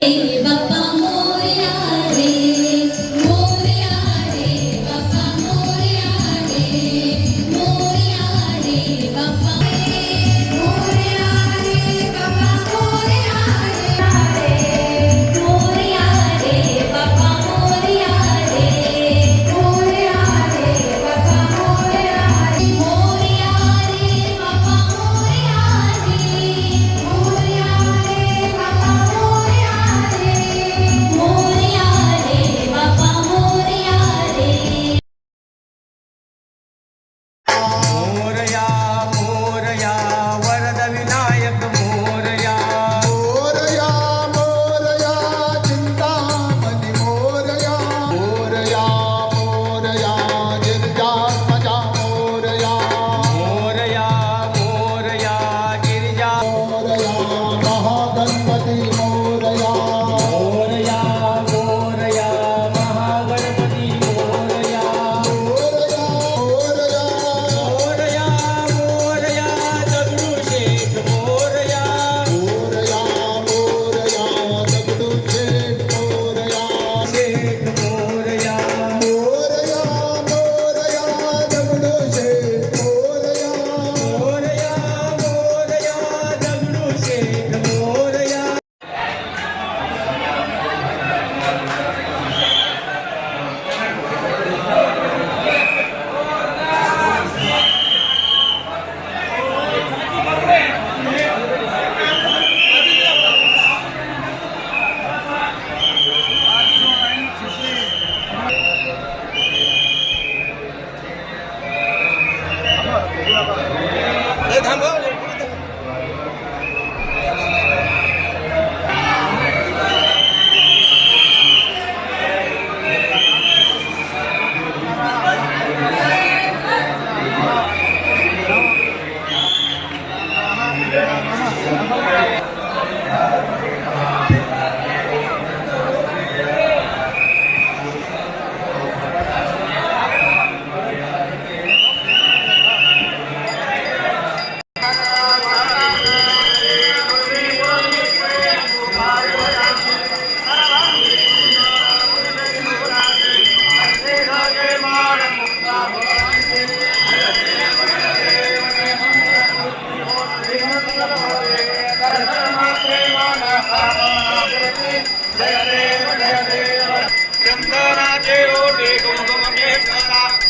Tìm. चंदनाचे ओटे कुंकुम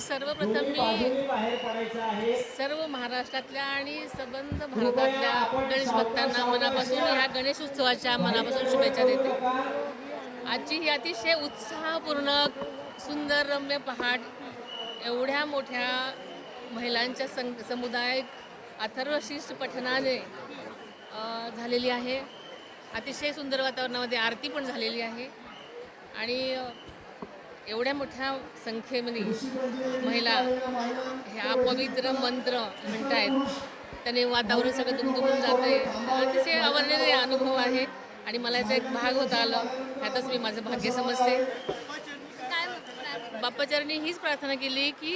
सर्वप्रथम मी बाजूनी बाहेर पडायचं आहे. सर्व महाराष्ट्रातल्या आणि संबंध भारतातल्या गणेश भक्तांना मनापासून ह्या गणेश उत्सवाच्या मनापासून शुभेच्छा देते. आजची ही अतिशय उत्साहपूर्ण सुंदर रम्य पहाट एवढ्या मोठ्या महिलांच्या सं समुदाय अथर्वशीष पठनाने झालेली आहे. अतिशय सुंदर वातावरणामध्ये आरती पण झालेली आहे. आणि एवढ्या मोठ्या संख्येमध्ये महिला ह्या पवित्र मंत्र म्हणतायत. त्याने वातावरण सगळं दुमदुमून जात आहे अतिशय आवडलेले अनुभव आहे. आणि मला याचा एक भाग होता आलं. ह्यातच मी माझं भाग्य समजते. बाप्पाचार्यांनी हीच प्रार्थना केली की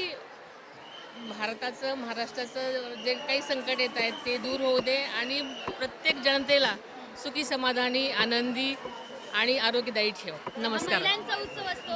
भारताचं महाराष्ट्राचं जे काही संकट येत आहेत ते दूर होऊ दे आणि प्रत्येक जनतेला सुखी समाधानी आनंदी आणि आरोग्यदायी ठेव. नमस्कार. महिलांचा उत्सव असतो.